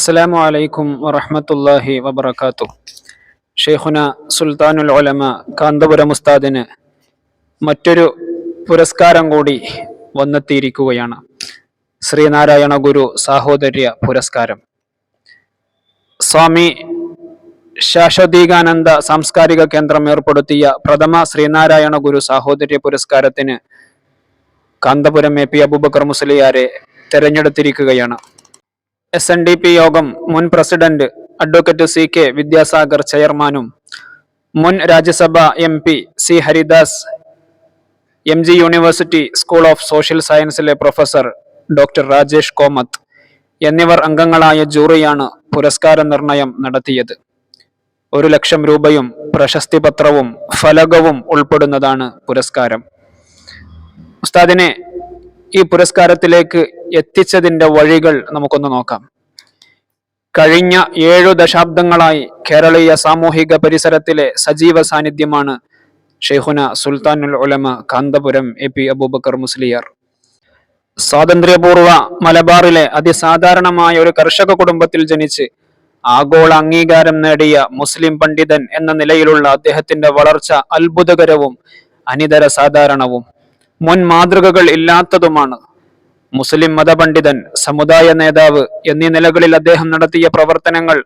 അസ്സലാമു അലൈക്കും വറഹമത്തല്ലാഹി വബർക്കാത്തു ഷെയ്ഖുന സുൽത്താനുൽ ഉലമ കാന്തപുരം ഉസ്താദിന് മറ്റൊരു പുരസ്കാരം കൂടി വന്നെത്തിയിരിക്കുകയാണ്. ശ്രീനാരായണ ഗുരു സാഹോദര്യ പുരസ്കാരം. സ്വാമി ശാശ്വതീകാനന്ദ സാംസ്കാരിക കേന്ദ്രം ഏർപ്പെടുത്തിയ പ്രഥമ ശ്രീനാരായണ ഗുരു സാഹോദര്യ പുരസ്കാരത്തിന് കാന്തപുരം എ പി അബൂബക്കർ മുസ്ലിയാരെ തെരഞ്ഞെടുത്തിരിക്കുകയാണ്. S N D P Yogam മുൻ president advocate C K Vidyasagar ചെയർമാനും മുൻ Rajya Sabha M P C Haridas M G university school of social സയൻസിലെ പ്രൊഫസർ ഡോക്ടർ രാജേഷ് കോമത്ത് എന്നിവർ അംഗങ്ങളായ ജൂറിയാണ് പുരസ്കാര നിർണയം നടത്തിയത്. ഒരു ലക്ഷം രൂപയും പ്രശസ്തി പത്രവും ഫലകവും ഉൾപ്പെടുന്നതാണ് പുരസ്കാരം. ഉസ്താദിനെ ഈ പുരസ്കാരത്തിലേക്ക് എത്തിച്ചതിന്റെ വഴികൾ നമുക്കൊന്ന് നോക്കാം. കഴിഞ്ഞ ഏഴു ദശാബ്ദങ്ങളായി കേരളീയ സാമൂഹിക പരിസരത്തിലെ സജീവ സാന്നിധ്യമാണ് ഷെയ്ഖുന സുൽത്താനുൽ ഉലമ കാന്തപുരം എ പി അബൂബക്കർ മുസ്ലിയാർ. സ്വാതന്ത്ര്യപൂർവ മലബാറിലെ അതിസാധാരണമായ ഒരു കർഷക കുടുംബത്തിൽ ജനിച്ച് ആഗോള അംഗീകാരം നേടിയ മുസ്ലിം പണ്ഡിതൻ എന്ന നിലയിലുള്ള അദ്ദേഹത്തിന്റെ വളർച്ച അത്ഭുതകരവും അനിതര സാധാരണവും മുൻ മാതൃകകൾ ഇല്ലാത്തതുമാണ്. മുസ്ലിം മതപണ്ഡിതൻ സമുദായ നേതാവ് എന്നീ നിലകളിൽ അദ്ദേഹം നടത്തിയ പ്രവർത്തനങ്ങൾ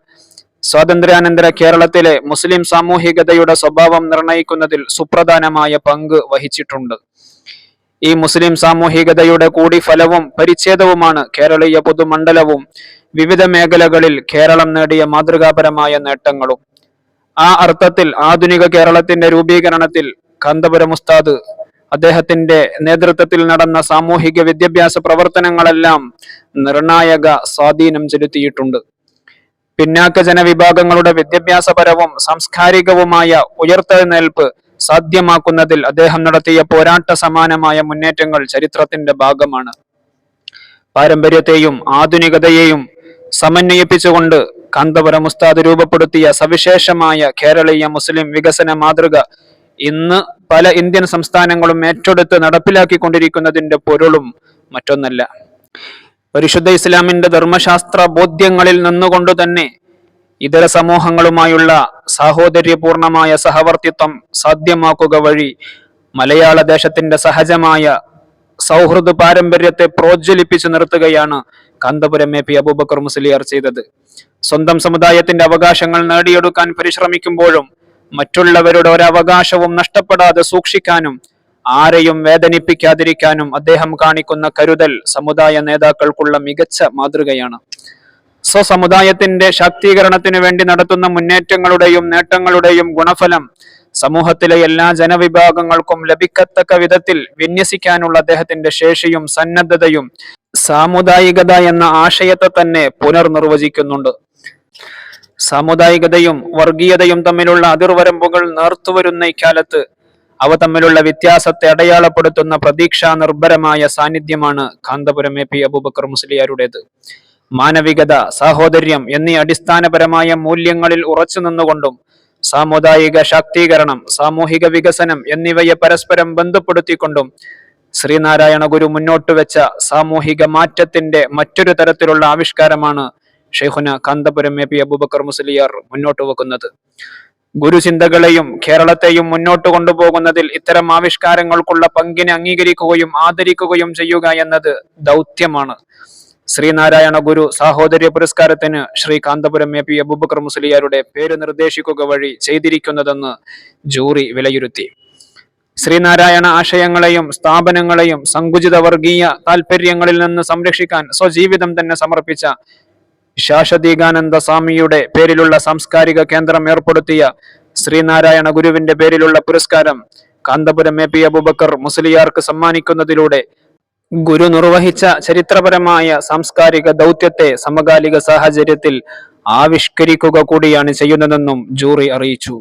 സ്വാതന്ത്ര്യാനന്തര കേരളത്തിലെ മുസ്ലിം സാമൂഹികതയുടെ സ്വഭാവം നിർണയിക്കുന്നതിൽ സുപ്രധാനമായ പങ്ക് വഹിച്ചിട്ടുണ്ട്. ഈ മുസ്ലിം സാമൂഹികതയുടെ കൂടി ഫലവും പരിച്ഛേദവുമാണ് കേരളീയ പൊതുമണ്ഡലവും വിവിധ മേഖലകളിൽ കേരളം നേടിയ മാതൃകാപരമായ നേട്ടങ്ങളും. ആ അർത്ഥത്തിൽ ആധുനിക കേരളത്തിന്റെ രൂപീകരണത്തിൽ കാന്തപുരം ഉസ്താദ് അദ്ദേഹത്തിന്റെ നേതൃത്വത്തിൽ നടന്ന സാമൂഹിക വിദ്യാഭ്യാസ പ്രവർത്തനങ്ങളെല്ലാം നിർണായക സ്വാധീനം ചെലുത്തിയിട്ടുണ്ട്. പിന്നാക്ക ജനവിഭാഗങ്ങളുടെ വിദ്യാഭ്യാസപരവും സാംസ്കാരികവുമായ ഉയർത്തെഴുന്നേൽപ്പ് സാധ്യമാക്കുന്നതിൽ അദ്ദേഹം നടത്തിയ പോരാട്ട സമാനമായ മുന്നേറ്റങ്ങൾ ചരിത്രത്തിന്റെ ഭാഗമാണ്. പാരമ്പര്യത്തെയും ആധുനികതയെയും സമന്വയിപ്പിച്ചുകൊണ്ട് കാന്തപുരം ഉസ്താദ് രൂപപ്പെടുത്തിയ സവിശേഷമായ കേരളീയ മുസ്ലിം വികസന മാതൃക ഇന്ന് പല ഇന്ത്യൻ സംസ്ഥാനങ്ങളും ഏറ്റെടുത്ത് നടപ്പിലാക്കിക്കൊണ്ടിരിക്കുന്നതിന്റെ പൊരുളും മറ്റൊന്നല്ല. പരിശുദ്ധ ഇസ്ലാമിന്റെ ധർമ്മശാസ്ത്ര ബോധ്യങ്ങളിൽ നിന്നുകൊണ്ട് തന്നെ ഇതര സമൂഹങ്ങളുമായുള്ള സാഹോദര്യപൂർണമായ സഹവർത്തിത്വം സാധ്യമാക്കുക വഴി മലയാള ദേശത്തിന്റെ സഹജമായ സൗഹൃദ പാരമ്പര്യത്തെ പ്രോജ്വലിപ്പിച്ചു നിർത്തുകയാണ് കാന്തപുരം എ പി അബൂബക്കർ മുസ്ലിയാർ ചെയ്തത്. സ്വന്തം സമുദായത്തിന്റെ അവകാശങ്ങൾ നേടിയെടുക്കാൻ പരിശ്രമിക്കുമ്പോഴും മറ്റുള്ളവരുടെ ഒരവകാശവും നഷ്ടപ്പെടാതെ സൂക്ഷിക്കാനും ആരെയും വേദനിപ്പിക്കാതിരിക്കാനും അദ്ദേഹം കാണിക്കുന്ന കരുതൽ സമുദായ നേതാക്കൾക്കുള്ള മികച്ച മാതൃകയാണ്. സ്വസമുദായത്തിന്റെ ശാക്തീകരണത്തിനു വേണ്ടി നടത്തുന്ന മുന്നേറ്റങ്ങളുടെയും നേട്ടങ്ങളുടെയും ഗുണഫലം സമൂഹത്തിലെ എല്ലാ ജനവിഭാഗങ്ങൾക്കും ലഭിക്കത്തക്ക വിധത്തിൽ വിന്യസിക്കാനുള്ള അദ്ദേഹത്തിന്റെ ശേഷിയും സന്നദ്ധതയും സാമുദായികത എന്ന ആശയത്തെ തന്നെ പുനർനിർവചിക്കുന്നുണ്ട്. സാമുദായികതയും വർഗീയതയും തമ്മിലുള്ള അതിർവരമ്പുകൾ നേർത്തുവരുന്ന ഇക്കാലത്ത് അവ തമ്മിലുള്ള വ്യത്യാസത്തെ അടയാളപ്പെടുത്തുന്ന പ്രതീക്ഷാ നിർഭരമായ സാന്നിധ്യമാണ് കാന്തപുരം എ പി അബൂബക്കർ മുസ്ലിയാരുടേത്. മാനവികത സാഹോദര്യം എന്നീ അടിസ്ഥാനപരമായ മൂല്യങ്ങളിൽ ഉറച്ചു നിന്നുകൊണ്ടും സാമുദായിക ശാക്തീകരണം സാമൂഹിക വികസനം എന്നിവയെ പരസ്പരം ബന്ധപ്പെടുത്തിക്കൊണ്ടും ശ്രീനാരായണ ഗുരു മുന്നോട്ട് വെച്ച സാമൂഹിക മാറ്റത്തിന്റെ മറ്റൊരു തരത്തിലുള്ള ആവിഷ്കാരമാണ് ഷെയ്ഖുന കാന്തപുരം എ പി അബൂബക്കർ മുസ്ലിയാർ മുന്നോട്ട് വെക്കുന്നത്. ഗുരുചിന്തകളെയും കേരളത്തെയും മുന്നോട്ട് കൊണ്ടുപോകുന്നതിൽ ഇത്തരം ആവിഷ്കാരങ്ങൾക്കുള്ള പങ്കിനെ അംഗീകരിക്കുകയും ആദരിക്കുകയും ചെയ്യുക എന്നത് ദൗത്യമാണ്. ശ്രീനാരായണ ഗുരു സാഹോദര്യ പുരസ്കാരത്തിന് ശ്രീ കാന്തപുരം എ പി അബൂബക്കർ മുസ്ലിയാരുടെ പേര് നിർദ്ദേശിക്കുക വഴി ചെയ്തിരിക്കുന്നതെന്ന് ജൂറി വിലയിരുത്തി. ശ്രീനാരായണ ആശയങ്ങളെയും സ്ഥാപനങ്ങളെയും സങ്കുചിത വർഗീയ താല്പര്യങ്ങളിൽ നിന്ന് സംരക്ഷിക്കാൻ സ്വജീവിതം തന്നെ സമർപ്പിച്ച ശാശ്വതീകാനന്ദ സ്വാമിയുടെ പേരിലുള്ള സാംസ്കാരിക കേന്ദ്രം ഏർപ്പെടുത്തിയ ശ്രീനാരായണ ഗുരുവിന്റെ പേരിലുള്ള പുരസ്കാരം കാന്തപുരം എ പി അബൂബക്കർ മുസ്ലിയാർക്ക് സമ്മാനിക്കുന്നതിലൂടെ ഗുരു നിർവഹിച്ച ചരിത്രപരമായ സാംസ്കാരിക ദൗത്യത്തെ സമകാലിക സാഹചര്യത്തിൽ ആവിഷ്കരിക്കുക കൂടിയാണ് ചെയ്യുന്നതെന്നും ജൂറി അറിയിച്ചു.